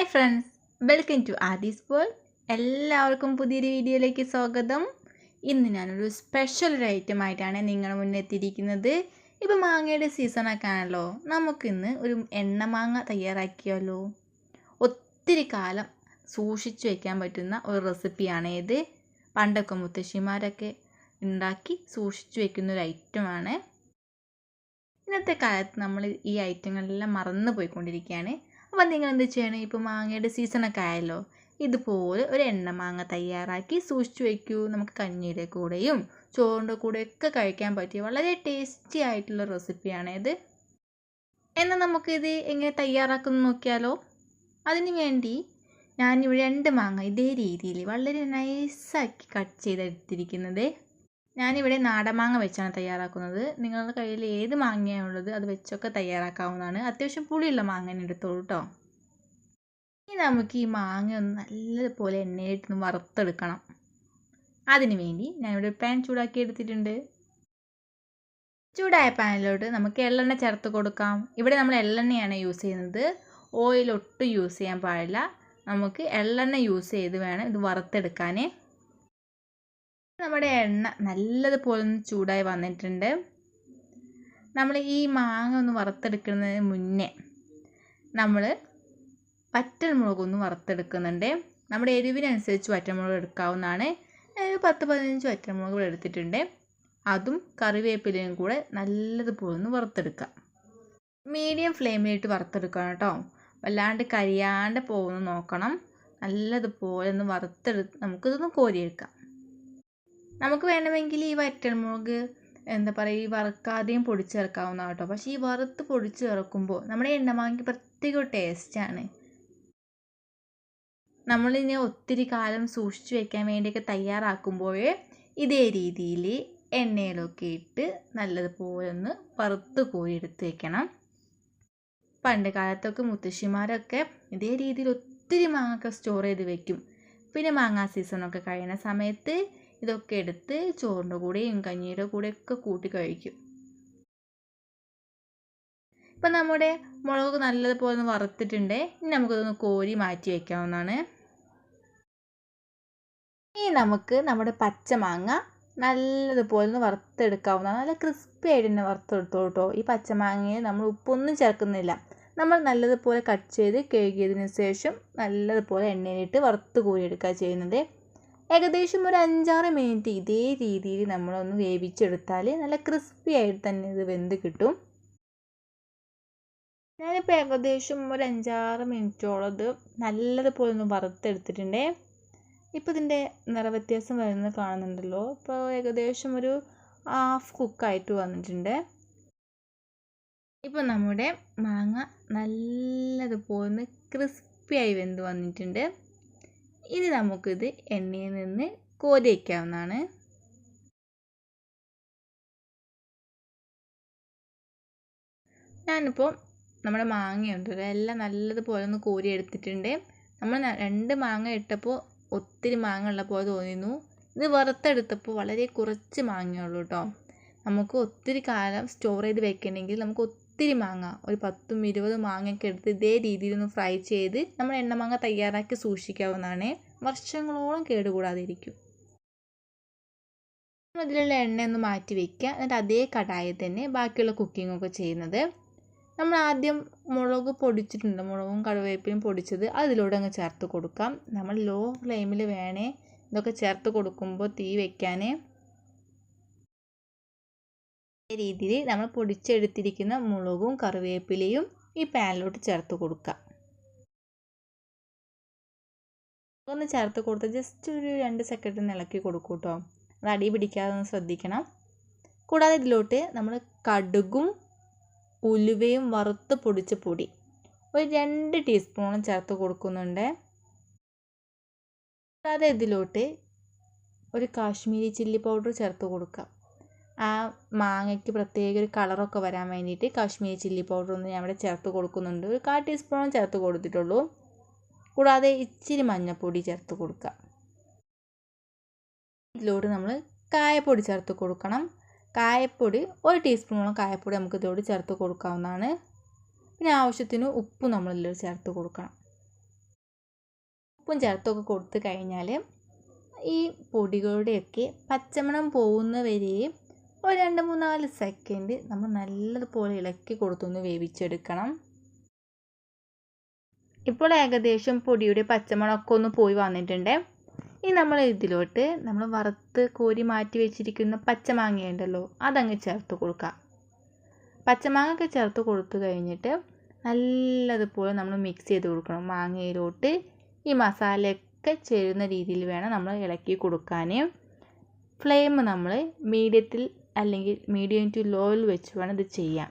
Hi friends welcome to Aadhi's world എല്ലാവർക്കും പുതിയൊരു വീഡിയോയിലേക്ക് സ്വാഗതം. ഇന്ന് ഞാനൊരു സ്പെഷ്യൽ ഒരു ഐറ്റമായിട്ടാണ് നിങ്ങൾ മുന്നെത്തിയിരിക്കുന്നത് ഇപ്പോൾ മാങ്ങയുടെ സീസണൊക്കെ ആണല്ലോ നമുക്കിന്ന് ഒരു എണ്ണ മാങ്ങ തയ്യാറാക്കിയാലോ? ഒത്തിരി കാലം സൂക്ഷിച്ചു വയ്ക്കാൻ പറ്റുന്ന ഒരു റെസിപ്പിയാണ് ഇത്. പണ്ടൊക്കെ മുത്തശ്ശിമാരൊക്കെ ഉണ്ടാക്കി സൂക്ഷിച്ചു വയ്ക്കുന്ന ഒരു ഐറ്റമാണ് ഇന്നത്തെ കാലത്ത് നമ്മൾ ഈ ഐറ്റങ്ങളെല്ലാം മറന്നു പോയിക്കൊണ്ടിരിക്കുകയാണ്. അപ്പം നിങ്ങൾ എന്ത് ചെയ്യണം? ഇപ്പോൾ മാങ്ങയുടെ സീസണൊക്കെ ആയല്ലോ. ഇതുപോലെ ഒരു എണ്ണ മാങ്ങ തയ്യാറാക്കി സൂക്ഷിച്ചു വയ്ക്കൂ നമുക്ക് കഞ്ഞിയുടെ കൂടെയും ചോറിന്റെ കൂടെയൊക്കെ കഴിക്കാൻ പറ്റിയ വളരെ ടേസ്റ്റി ആയിട്ടുള്ള റെസിപ്പിയാണ് ഇത്. എന്നാൽ നമുക്കിത് എങ്ങനെ തയ്യാറാക്കുന്നു നോക്കിയാലോ? അതിന് വേണ്ടി ഞാനിവിടെ രണ്ട് മാങ്ങ ഇതേ രീതിയിൽ വളരെ നൈസാക്കി കട്ട് ചെയ്തെടുത്തിരിക്കുന്നത്. ഞാനിവിടെ നാടമാങ്ങ വെച്ചാണ് തയ്യാറാക്കുന്നത്. നിങ്ങളുടെ കയ്യിൽ ഏത് മാങ്ങയാണ് ഉള്ളത് അത് വെച്ചൊക്കെ തയ്യാറാക്കാവുന്നതാണ്. അത്യാവശ്യം പുളിയുള്ള മാങ്ങ തന്നെ എടുത്തോളൂ കേട്ടോ ഇനി നമുക്ക് ഈ മാങ്ങ ഒന്ന് നല്ലതുപോലെ എണ്ണയിട്ടൊന്ന് വറുത്തെടുക്കണം. അതിന് വേണ്ടി ഞാനിവിടെ പാൻ ചൂടാക്കി എടുത്തിട്ടുണ്ട്. ചൂടായ പാനിലോട്ട് നമുക്ക് എള്ളെണ്ണ ചേർത്ത് കൊടുക്കാം. ഇവിടെ നമ്മൾ എള്ളെണ്ണയാണ് യൂസ് ചെയ്യുന്നത്. ഓയിൽ ഒട്ടും യൂസ് ചെയ്യാൻ പാടില്ല. നമുക്ക് എള്ളെണ്ണ യൂസ് ചെയ്ത് വേണം ഇത് വറുത്തെടുക്കാൻ നമ്മുടെ എണ്ണ നല്ലതുപോലെ ഒന്ന് ചൂടായി വന്നിട്ടുണ്ട്. നമ്മൾ ഈ മാങ്ങ ഒന്ന് വറുത്തെടുക്കുന്നതിന് മുന്നേ നമ്മൾ പറ്റൻമുളകൊന്ന് വറുത്തെടുക്കുന്നുണ്ട്. നമ്മുടെ എരിവിനനുസരിച്ച് പറ്റൻമുളക് എടുക്കാവുന്നതാണ്. പത്ത് പതിനഞ്ച് വറ്റൽമുളക് എടുത്തിട്ടുണ്ട്. അതും കറിവേപ്പിലയും കൂടെ നല്ലതുപോലെ ഒന്ന് വറുത്തെടുക്കാം മീഡിയം ഫ്ലെയിമിലിട്ട് വറുത്തെടുക്കണം കേട്ടോ. വല്ലാണ്ട് കരിയാണ്ട് പോകുന്ന നോക്കണം. നല്ലതുപോലെ ഒന്ന് വറുത്തെടുത്ത് നമുക്കിതൊന്ന് കോരിയെടുക്കാം. നമുക്ക് വേണമെങ്കിൽ ഈ വറ്റൽമുളക് എന്താ പറയുക ഈ വറുക്കാതെയും പൊടിച്ചേർക്കാവുന്ന കേട്ടോ. പക്ഷേ ഈ വറുത്ത് പൊടിച്ച് ചേർക്കുമ്പോൾ നമ്മുടെ എണ്ണമാങ്ങയ്ക്ക് പ്രത്യേക ടേസ്റ്റാണ് നമ്മളിനി ഒത്തിരി കാലം സൂക്ഷിച്ചു വെക്കാൻ വേണ്ടിയൊക്കെ തയ്യാറാക്കുമ്പോൾ ഇതേ രീതിയിൽ എണ്ണയിലൊക്കെ ഇട്ട് നല്ലതുപോലെ ഒന്ന് വറുത്ത് കോരി എടുത്ത് വെക്കണം. പണ്ട് കാലത്തൊക്കെ മുത്തശ്ശിമാരൊക്കെ ഇതേ രീതിയിൽ ഒത്തിരി മാങ്ങയൊക്കെ സ്റ്റോർ ചെയ്ത് വെക്കും. പിന്നെ മാങ്ങാ സീസണൊക്കെ കഴിയുന്ന സമയത്ത് ഇതൊക്കെ എടുത്ത് ചോറിന്റെ കൂടെയും കഞ്ഞിയുടെ കൂടെയൊക്കെ കൂട്ടി കഴിക്കും. ഇപ്പം നമ്മുടെ മുളക് നല്ലതുപോലെ ഒന്ന് വറുത്തിട്ടുണ്ട്. ഇനി നമുക്കിതൊന്ന് കോരി മാറ്റി വയ്ക്കാവുന്നതാണ് ഇനി നമുക്ക് നമ്മുടെ പച്ചമാങ്ങ നല്ലതുപോലെ ഒന്ന് വറുത്തെടുക്കാവുന്നതാണ്. നല്ല ക്രിസ്പി ആയിട്ട് തന്നെ വറുത്തെടുത്തോ കേട്ടോ ഈ പച്ചമാങ്ങയിൽ നമ്മൾ ഉപ്പൊന്നും ചേർക്കുന്നില്ല. നമ്മൾ നല്ലതുപോലെ കട്ട് ചെയ്ത് കഴുകിയതിന് ശേഷം നല്ലതുപോലെ എണ്ണയിലിട്ട് വറുത്ത് കോരിയെടുക്കുക ചെയ്യുന്നത്. ഏകദേശം ഒരു അഞ്ചാറ് മിനിറ്റ് ഇതേ രീതിയിൽ നമ്മളൊന്ന് വേവിച്ചെടുത്താൽ നല്ല ക്രിസ്പി ആയിട്ട് തന്നെ ഇത് വെന്ത് കിട്ടും. ഞാനിപ്പോൾ ഏകദേശം ഒരു അഞ്ചാറ് മിനിറ്റോളം ഇത് നല്ലതുപോലെ ഒന്ന് വറുത്തെടുത്തിട്ടുണ്ട്. ഇപ്പോൾ ഇതിന്റെ നിറവ്യത്യാസം വരുന്നത് കാണുന്നുണ്ടല്ലോ. ഇപ്പോൾ ഏകദേശം ഒരു ഹാഫ് കുക്കായിട്ട് വന്നിട്ടുണ്ട്. ഇപ്പോൾ നമ്മുടെ മാങ്ങ നല്ലതുപോലെ ക്രിസ്പിയായി വെന്ത് വന്നിട്ടുണ്ട്. ഇനി നമുക്കിത് എണ്ണയിൽ നിന്ന് കോരി വയ്ക്കാവുന്നതാണ് ഞാനിപ്പോൾ നമ്മുടെ മാങ്ങയുണ്ടല്ലോ എല്ലാം നല്ലതുപോലെ ഒന്ന് കോരി എടുത്തിട്ടുണ്ട്. നമ്മൾ രണ്ട് മാങ്ങ ഇട്ടപ്പോൾ ഒത്തിരി മാങ്ങ ഉള്ള പോലെ തോന്നിയിരുന്നു ഇത് വറുത്തെടുത്തപ്പോൾ വളരെ കുറച്ച് മാങ്ങയുള്ളൂ കേട്ടോ. നമുക്ക് ഒത്തിരി കാലം സ്റ്റോർ ചെയ്ത് വെക്കണമെങ്കിൽ നമുക്ക് ഒത്തിരി മാങ്ങ. ഒരു പത്തും ഇരുപതും മാങ്ങയൊക്കെ എടുത്ത് ഇതേ രീതിയിൽ ഒന്ന് ഫ്രൈ ചെയ്ത് നമ്മൾ എണ്ണ എണ്ണമാങ്ങ തയ്യാറാക്കി സൂക്ഷിക്കാവുന്നതാണ്. വർഷങ്ങളോളം കേടുകൂടാതിരിക്കും. അതിലുള്ള എണ്ണ ഒന്ന് മാറ്റി വയ്ക്കുക എന്നിട്ട് അതേ കടായിൽ തന്നെ ബാക്കിയുള്ള കുക്കിംഗ് ഒക്കെ ചെയ്യുന്നത്. നമ്മൾ ആദ്യം മുളക് പൊടിച്ചിട്ടുണ്ട്. മുളകും കറിവേപ്പിലും പൊടിച്ചത് അതിലൂടെ അങ്ങ് ചേർത്ത് കൊടുക്കാം. നമ്മൾ ലോ ഫ്ലെയിമിൽ വേണേ ഇതൊക്കെ ചേർത്ത് കൊടുക്കുമ്പോൾ തീ വയ്ക്കാൻ രീതിയിൽ നമ്മൾ പൊടിച്ചെടുത്തിരിക്കുന്ന മുളകും കറിവേപ്പിലയും ഈ പാനിലോട്ട് ചേർത്ത് കൊടുക്കുക. ഒന്ന് ചേർത്ത് കൊടുത്ത് ജസ്റ്റ് ഒരു രണ്ട് സെക്കൻഡ് ഇളക്കി കൊടുക്കും കേട്ടോ അത് അടി പിടിക്കാതെ ഒന്ന് ശ്രദ്ധിക്കണം. കൂടാതെ ഇതിലോട്ട് നമ്മൾ കടുകും ഉലുവയും വറുത്ത് പൊടിച്ച പൊടി ഒരു രണ്ട് ടീസ്പൂണും ചേർത്ത് കൊടുക്കുന്നുണ്ട്. കൂടാതെ ഇതിലോട്ട് ഒരു കാശ്മീരി ചില്ലി പൗഡർ ചേർത്ത് കൊടുക്കാം ആ മാങ്ങയ്ക്ക് പ്രത്യേക ഒരു കളറൊക്കെ വരാൻ വേണ്ടിയിട്ട് കാശ്മീരി ചില്ലി പൗഡർ ഒന്ന് ഞാൻ ഇവിടെ ചേർത്ത് കൊടുക്കുന്നുണ്ട്. ഒരു കാൽ ടീസ്പൂണോ ചേർത്ത് കൊടുത്തിട്ടുള്ളൂ. കൂടാതെ ഇച്ചിരി മഞ്ഞൾപ്പൊടി ചേർത്ത് കൊടുക്കുക ഇതിലോട്ട് നമ്മൾ കായപ്പൊടി ചേർത്ത് കൊടുക്കണം. കായപ്പൊടി ഒരു ടീസ്പൂണോളം കായപ്പൊടി നമുക്ക് ഇതിലോട്ട് ചേർത്ത് കൊടുക്കാവുന്നതാണ്. പിന്നെ ആവശ്യത്തിന് ഉപ്പ് നമ്മൾ ഇതിൽ ചേർത്ത് കൊടുക്കണം. ഉപ്പും ചേർത്തൊക്കെ കൊടുത്തു കഴിഞ്ഞാൽ ഈ പൊടികളുടെയൊക്കെ പച്ചമണം പോകുന്ന വരെയും ഒരു രണ്ട് മൂന്നാൽ സെക്കൻഡ് നമ്മൾ നല്ലതുപോലെ ഇളക്കി കൊടുത്തൊന്ന് വേവിച്ചെടുക്കണം. ഇപ്പോൾ ഏകദേശം പൊടിയുടെ പച്ചമുളകൊക്കെ ഒന്ന് പോയി വന്നിട്ടുണ്ട്. ഇനി നമ്മൾ ഇതിലോട്ട് നമ്മൾ വറുത്ത് കോരി മാറ്റി വെച്ചിരിക്കുന്ന പച്ചമാങ്ങ ഉണ്ടല്ലോ അതങ്ങ് ചേർത്ത് കൊടുക്കാം. പച്ചമാങ്ങ ഒക്കെ ചേർത്ത് കൊടുത്തു കഴിഞ്ഞിട്ട് നല്ലതുപോലെ നമ്മൾ മിക്സ് ചെയ്ത് കൊടുക്കണം മാങ്ങയിലോട്ട്. ഈ മസാലയൊക്കെ ചേരുന്ന രീതിയിൽ വേണം നമ്മൾ ഇളക്കി കൊടുക്കാൻ. ഫ്ലെയിം നമ്മൾ മീഡിയത്തിൽ അല്ലെങ്കിൽ മീഡിയം ടു ലോയിൽ വെച്ച് വേണം ഇത് ചെയ്യാൻ.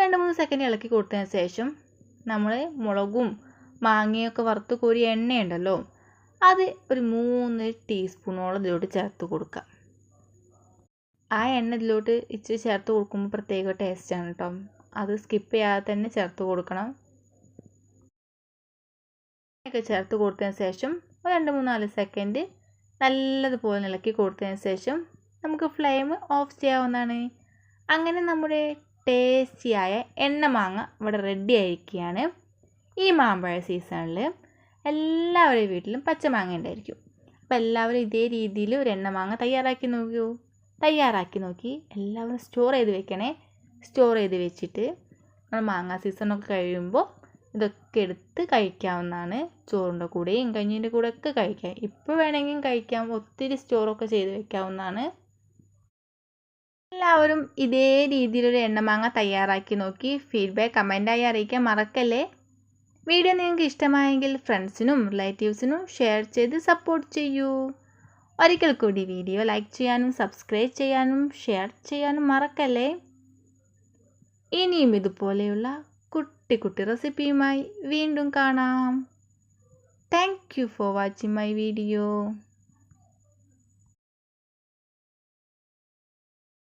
രണ്ട് മൂന്ന് സെക്കൻഡ് ഇളക്കി കൊടുത്തതിന് ശേഷം നമ്മൾ മുളകും മാങ്ങയൊക്കെ വറുത്ത് കോരിയ എണ്ണയുണ്ടല്ലോ അത് ഒരു മൂന്ന് ടീസ്പൂണോളം ഇതിലോട്ട് ചേർത്ത് കൊടുക്കുക. ആ എണ്ണ ഇതിലോട്ട് ഇച്ചിരി ചേർത്ത് കൊടുക്കുമ്പോൾ പ്രത്യേക ടേസ്റ്റാണ് കേട്ടോ. അത് സ്കിപ്പ് ചെയ്യാതെ തന്നെ ചേർത്ത് കൊടുക്കണം. ഒക്കെ ചേർത്ത് കൊടുത്തതിന് ശേഷം രണ്ട് മൂന്നാൽ സെക്കൻഡ് നല്ലതുപോലെ ഇളക്കി കൊടുത്തതിന് ശേഷം നമുക്ക് ഫ്ലെയിം ഓഫ് ചെയ്യാവുന്നതാണ്. അങ്ങനെ നമ്മുടെ ടേസ്റ്റിയായ എണ്ണമാങ്ങ ഇവിടെ റെഡി ആയിരിക്കുകയാണ്. ഈ മാമ്പഴ സീസണിൽ എല്ലാവരുടെയും വീട്ടിലും പച്ചമാങ്ങ ഉണ്ടായിരിക്കും. അപ്പോൾ എല്ലാവരും ഇതേ രീതിയിൽ ഒരു എണ്ണമാങ്ങ തയ്യാറാക്കി നോക്കൂ. തയ്യാറാക്കി നോക്കി എല്ലാവരും സ്റ്റോർ ചെയ്ത് വെക്കണേ. സ്റ്റോർ ചെയ്ത് വെച്ചിട്ട് നമ്മൾ മാങ്ങ സീസണൊക്കെ കഴിയുമ്പോൾ ഇതൊക്കെ എടുത്ത് കഴിക്കാവുന്നതാണ് ചോറിന്റെ കൂടെയും കഞ്ഞീന്റെ കൂടെ ഒക്കെ കഴിക്കാം. ഇപ്പോൾ വേണമെങ്കിൽ കഴിക്കാം. ഒത്തിരി സ്റ്റോറൊക്കെ ചെയ്ത് വെക്കാവുന്നതാണ്. എല്ലാവരും ഇതേ രീതിയിലൊരു എണ്ണമാങ്ങ തയ്യാറാക്കി നോക്കി. ഫീഡ്ബാക്ക് കമന്റായി അറിയിക്കാൻ മറക്കല്ലേ? വീഡിയോ നിങ്ങൾക്ക് ഇഷ്ടമായെങ്കിൽ ഫ്രണ്ട്സിനും റിലേറ്റീവ്സിനും ഷെയർ ചെയ്ത് സപ്പോർട്ട് ചെയ്യൂ. ഒരിക്കൽ കൂടി വീഡിയോ ലൈക്ക് ചെയ്യാനും സബ്സ്ക്രൈബ് ചെയ്യാനും ഷെയർ ചെയ്യാനും മറക്കല്ലേ? ഇനിയും ഇതുപോലെയുള്ള കുട്ടി കുട്ടി റെസിപ്പിയുമായി വീണ്ടും കാണാം. Thank you for watching my video